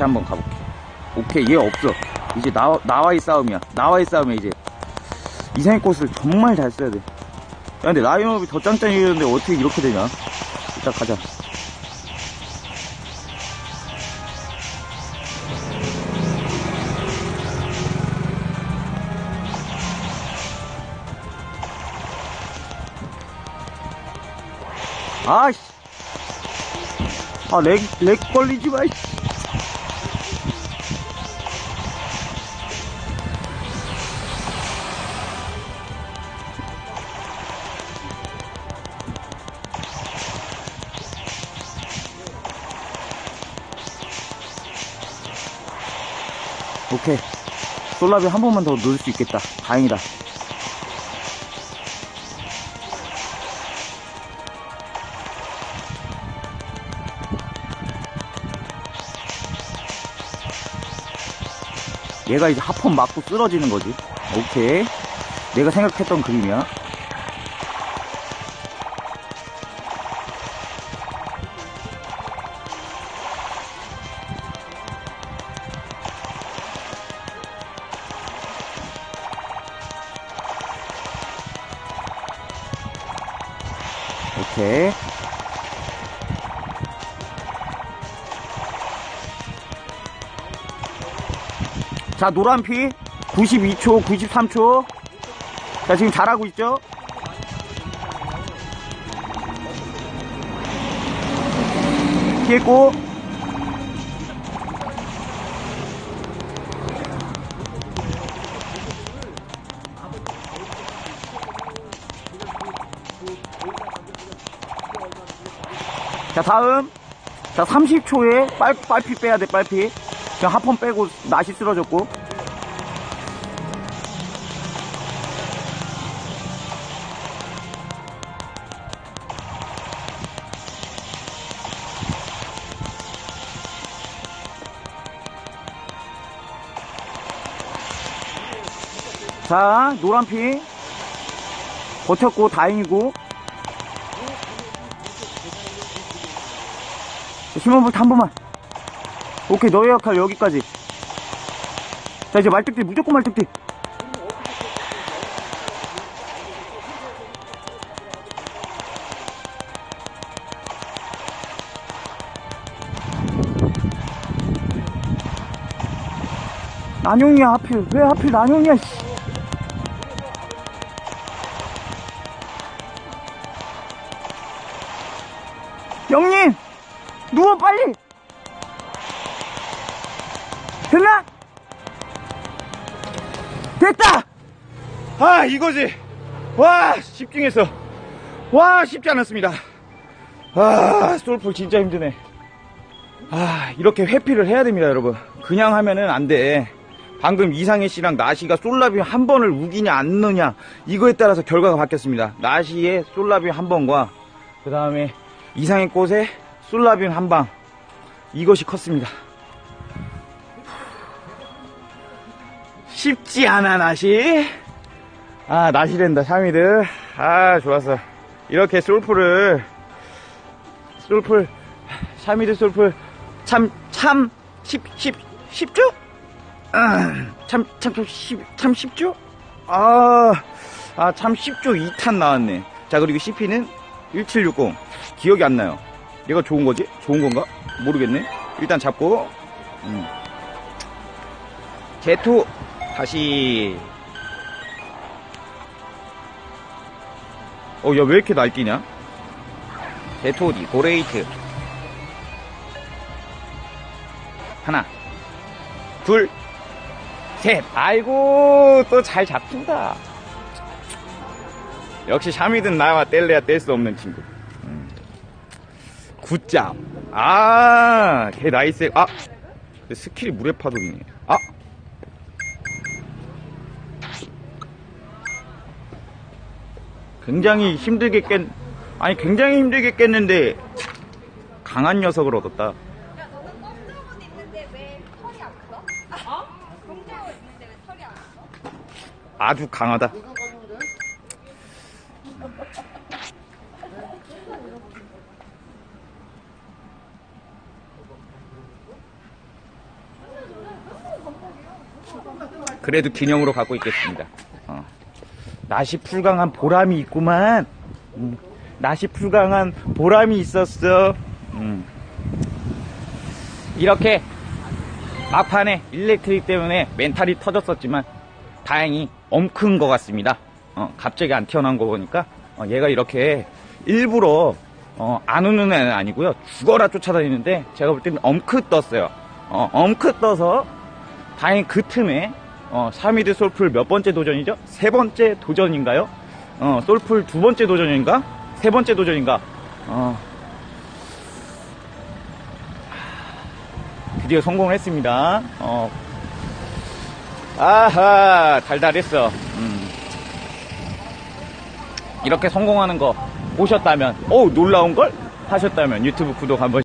다시 한번 가볼게. 오케이, 얘 없어. 이제 나, 나와의 싸움이야. 나와의 싸움이야, 이제. 이상의 꽃을 정말 잘 써야 돼. 야, 근데 라인업이 더 짱짱해졌는데 어떻게 이렇게 되냐? 일단 가자. 아씨. 아, 렉, 렉 걸리지 마, 씨. 오케이. 솔라비 한 번만 더 넣을 수 있겠다. 다행이다. 얘가 이제 하펌 맞고 쓰러지는 거지. 오케이. 내가 생각했던 그림이야. 오케이. 자, 노란 피 92초, 93초. 자, 지금 잘하고 있죠? 피했고. 자, 다음. 자, 30초에 빨, 빨피 빼야 돼, 빨피. 그냥 하펌 빼고 낫이 쓰러졌고. 자, 노란피. 버텼고, 다행이고. 심원부터 한 번만. 오케이, 너의 역할 여기까지. 자, 이제 말뚝띠, 무조건 말뚝띠. 난용이야, 하필. 왜 하필 난용이야, 씨. 형님! 누워, 빨리! 됐나? 됐다! 아, 이거지. 와, 집중해서. 와, 쉽지 않았습니다. 아, 솔풀 진짜 힘드네. 아, 이렇게 회피를 해야 됩니다, 여러분. 그냥 하면은 안 돼. 방금 이상해 씨랑 나시가 솔라비 한 번을 우기냐 안 넣냐 이거에 따라서 결과가 바뀌었습니다. 나시의 솔라비 한 번과 그 다음에 이상의 꽃에 솔라비 한방 이것이 컸습니다. 쉽지 않아 나시 아 나시랜다 샤미드 아 좋았어 이렇게 솔풀을 솔풀 샤미드 솔풀 참참 10, 10, 10조? 참, 참, 참, 10, 참 쉽죠? 아, 아, 참 쉽죠? 2탄 나왔네. 자, 그리고 CP는 1760. 기억이 안 나요. 얘가 좋은 거지? 좋은 건가? 모르겠네. 일단 잡고, 음. 제토, 다시. 어, 야, 왜 이렇게 날뛰냐? 제토디, 고레이트. 하나, 둘, 셋. 아이고, 또 잘 잡힌다. 역시 샤미든 나와 뗄래야 뗄 수 없는 친구. 음. 굿잡. 아, 걔 나이스. 아, 스킬이 물의 파동이네. 아. 굉장히 힘들게 깼, 아니, 굉장히 힘들게 깼는데, 강한 녀석을 얻었다. 야, 너는 검정옷 입는데 왜 털이 안 커? 어? 검정옷 입는데 왜 털이 안 커? 아주 강하다. 그래도 기념으로 갖고 있겠습니다. 어. 낫이 풀강한 보람이 있구만. 음, 낫이 풀강한 보람이 있었어. 음. 이렇게 막판에 일렉트릭 때문에 멘탈이 터졌었지만 다행히 엄큰 것 같습니다. 어, 갑자기 안 튀어나온 거 보니까 어, 얘가 이렇게 일부러 어, 안 우는 애는 아니고요. 죽어라 쫓아다니는데 제가 볼 때는 엄크 떴어요. 어, 엄크 떠서 다행히 그 틈에 어, 3위드 솔풀 몇 번째 도전이죠? 세 번째 도전인가요? 어, 솔풀 두 번째 도전인가? 세 번째 도전인가? 어, 드디어 성공을 했습니다. 어. 아하, 달달했어. 음. 이렇게 성공하는 거 보셨다면, 오, 놀라운 걸? 하셨다면 유튜브 구독 한번